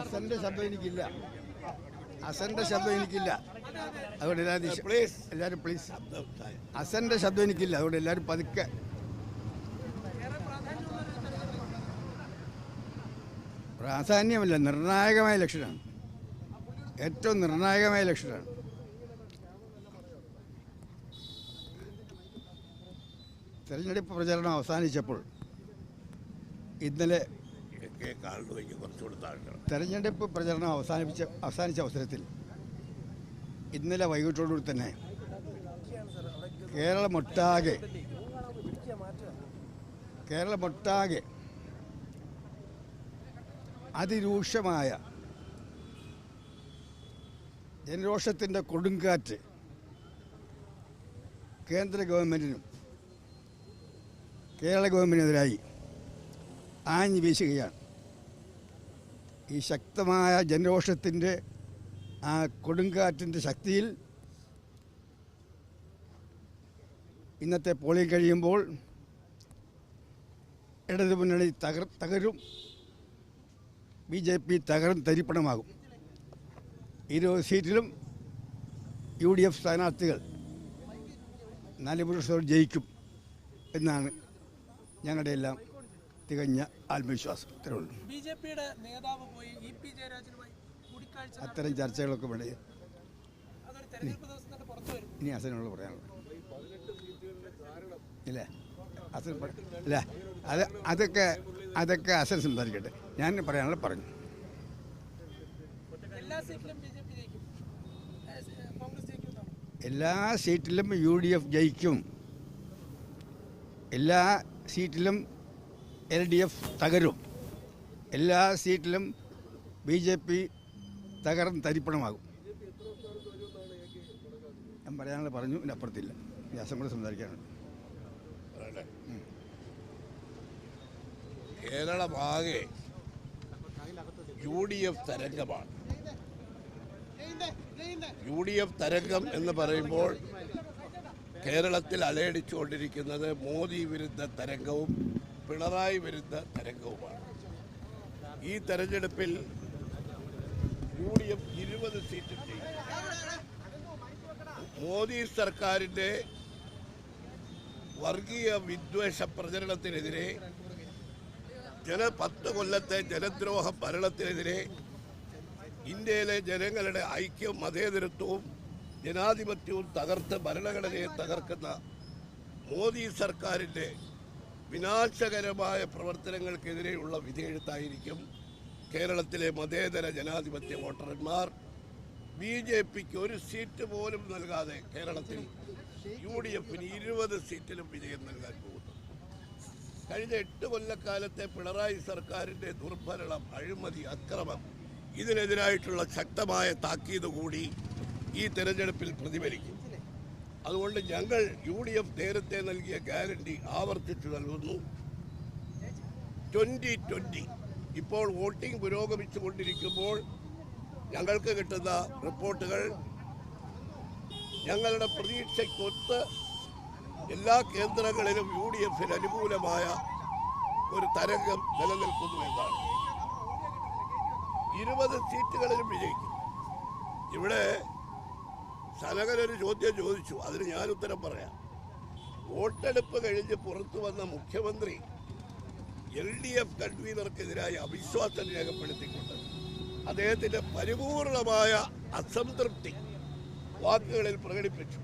അസന്റെ ശബ്ദം എനിക്കില്ല. അസന്റെ ശബ്ദം എനിക്കില്ല. അതുകൊണ്ട് എല്ലാവരും പ്ലീസ് എല്ലാവരും പ്ലീസ് അസന്റെ ശബ്ദം എനിക്കില്ല. അതുകൊണ്ട് എല്ലാവരും പതുക്കെ. പ്രാധാന്യമല്ല നിർണായകമായ ലക്ഷണമാണ്. ഏറ്റവും നിർണായകമായ ലക്ഷണമാണ്. തെരഞ്ഞെടുപ്പ് പ്രചരണം അവസാനിച്ചപ്പോൾ ഇന്നലെ കേൾക്കാണ്ട് വയ്ക്ക് കുറച്ചുകൂടെ താഴ്ക്കണം തെരഞ്ഞെടുപ്പ് പ്രചരണം അവസാനിപ്പിച്ച അവസാനിച്ച അവസരത്തിൽ ഇന്നലെ വൈകിട്ടോടുകൂടി തന്നെ കേരളമൊട്ടാകെ കേരളമൊട്ടാകെ അതിരൂക്ഷമായ ജനരോഷത്തിന്റെ കൊടുങ്കാറ്റ് കേന്ദ്ര ഗവൺമെന്റിനും കേരള ഗവൺമെന്റിനെതിരായി ആഞ്ഞ് വീശുകയാണ്. ഈ ശക്തമായ ജനരോഷത്തിന്റെ ആ കൊടുങ്കാറ്റിന്റെ ശക്തിയിൽ ഇന്നത്തെ പോളിംഗ് കഴിയുമ്പോൾ ഇടതുമുന്നണി തകർ തകരും. ബി ജെ പി തകരും തരിപ്പണമാകും. ഇരുപത് സീറ്റിലും യു ഡി എഫ് സ്ഥാനാർത്ഥികൾ നാല് പുരുഷത്തോട് ജയിക്കും എന്നാണ് ഞങ്ങളുടെ എല്ലാം തികഞ്ഞ ആത്മവിശ്വാസം. ഇത്രേ ഉള്ളൂ. ബി ജെ പിയുടെ നേതാവ് പോയി ഇ പി ജയരാജനുമായി കൂടിക്കാഴ്ച അത്തരം ചർച്ചകളൊക്കെ വേണ്ടി അതൊരു തെരഞ്ഞെടുപ്പ് ദിവസം തന്നെ പുറത്തു വരും. ഇനി അസനുള്ള പറയാനുള്ളത്. ഇല്ലേ? അസൻ പറ- ഇല്ല? അത് അതൊക്കെ അതൊക്കെ അസൻ സംസാരിക്കട്ടെ. ഞാൻ പറയാനുള്ള പറഞ്ഞു. എല്ലാ സീറ്റിലും ബി ജെ പി ജയിക്കും. ഏഹ് കോൺഗ്രസ് ജയിക്കും എല്ലാ സീറ്റിലും യു ഡി എഫ് ജയിക്കും. എല്ലാ സീറ്റിലും എൽ ഡി എഫ് തകരും. എല്ലാ സീറ്റിലും ബി ജെ പി തകർന്ന് തരിപ്പണമാകും. ഞാൻ പറയാനുള്ള പറഞ്ഞു എന്റെ അപ്പുറത്തില്ല. വ്യാസം കൂടെ സംസാരിക്കാനുണ്ട്? കേരളമാകെ യു ഡി എഫ് തരംഗമാണ്. യു ഡി എഫ് തരംഗം എന്ന് പറയുമ്പോൾ കേരളത്തിൽ അലയടിച്ചുകൊണ്ടിരിക്കുന്നത് മോദി വിരുദ്ധ തരംഗവും പിണറായി വിരുദ്ധ തരംഗവുമാണ്. ഈ തെരഞ്ഞെടുപ്പിൽ യു ഡി എഫ് ഇരുപത് സീറ്റ് മോദി സർക്കാരിന്റെ വർഗീയ വിദ്വേഷ പ്രചരണത്തിനെതിരെ ജന പത്ത് കൊല്ലത്തെ ജനദ്രോഹ ഭരണത്തിനെതിരെ ഇന്ത്യയിലെ ജനങ്ങളുടെ ഐക്യവും മതേതരത്വവും ജനാധിപത്യവും തകർത്ത് ഭരണഘടനയെ തകർക്കുന്ന മോദി സർക്കാരിന്റെ വിനാശകരമായ പ്രവർത്തനങ്ങൾക്കെതിരെയുള്ള വിധിയെഴുത്തായിരിക്കും കേരളത്തിലെ മതേതര ജനാധിപത്യ വോട്ടർമാർ ബി ജെ പിക്ക് ഒരു സീറ്റ് പോലും നൽകാതെ കേരളത്തിൽ യു ഡി എഫിന് ഇരുപത് സീറ്റിലും വിജയം നൽകാൻ പോകുന്നു. കഴിഞ്ഞ എട്ട് കൊല്ലക്കാലത്തെ പിണറായി സർക്കാരിന്റെ ദുർഭരണം അഴിമതി അക്രമം ഇതിനെതിരായിട്ടുള്ള ശക്തമായ താക്കീത് കൂടി ഈ തെരഞ്ഞെടുപ്പിൽ പ്രതിഫലിക്കും. അതുകൊണ്ട് ഞങ്ങൾ യു ഡി എഫ് നേരത്തെ നൽകിയ ഗ്യാരണ്ടി ആവർത്തിച്ചു നൽകുന്നു. ട്വന്റി ട്വന്റി ഇപ്പോൾ വോട്ടിംഗ് പുരോഗമിച്ചു കൊണ്ടിരിക്കുമ്പോൾ ഞങ്ങൾക്ക് കിട്ടുന്ന റിപ്പോർട്ടുകൾ ഞങ്ങളുടെ പ്രതീക്ഷയ്ക്കൊത്ത് എല്ലാ കേന്ദ്രങ്ങളിലും യു ഡി എഫിന് അനുകൂലമായ ഒരു തരംഗം നിലനിൽക്കുന്നു എന്നാണ്. ഇരുപത് സീറ്റുകളിലും വിജയിക്കും. ഇവിടെ സനകൻ ഒരു ചോദ്യം ചോദിച്ചു. അതിന് ഞാൻ ഉത്തരം പറയാം. വോട്ടെടുപ്പ് കഴിഞ്ഞ് പുറത്തു വന്ന മുഖ്യമന്ത്രി എൽ ഡി എഫ് കൺവീനർക്കെതിരായി അവിശ്വാസം രേഖപ്പെടുത്തിക്കൊണ്ട് അദ്ദേഹത്തിന്റെ പരിപൂർണമായ അസംതൃപ്തി വാക്കുകളിൽ പ്രകടിപ്പിച്ചു.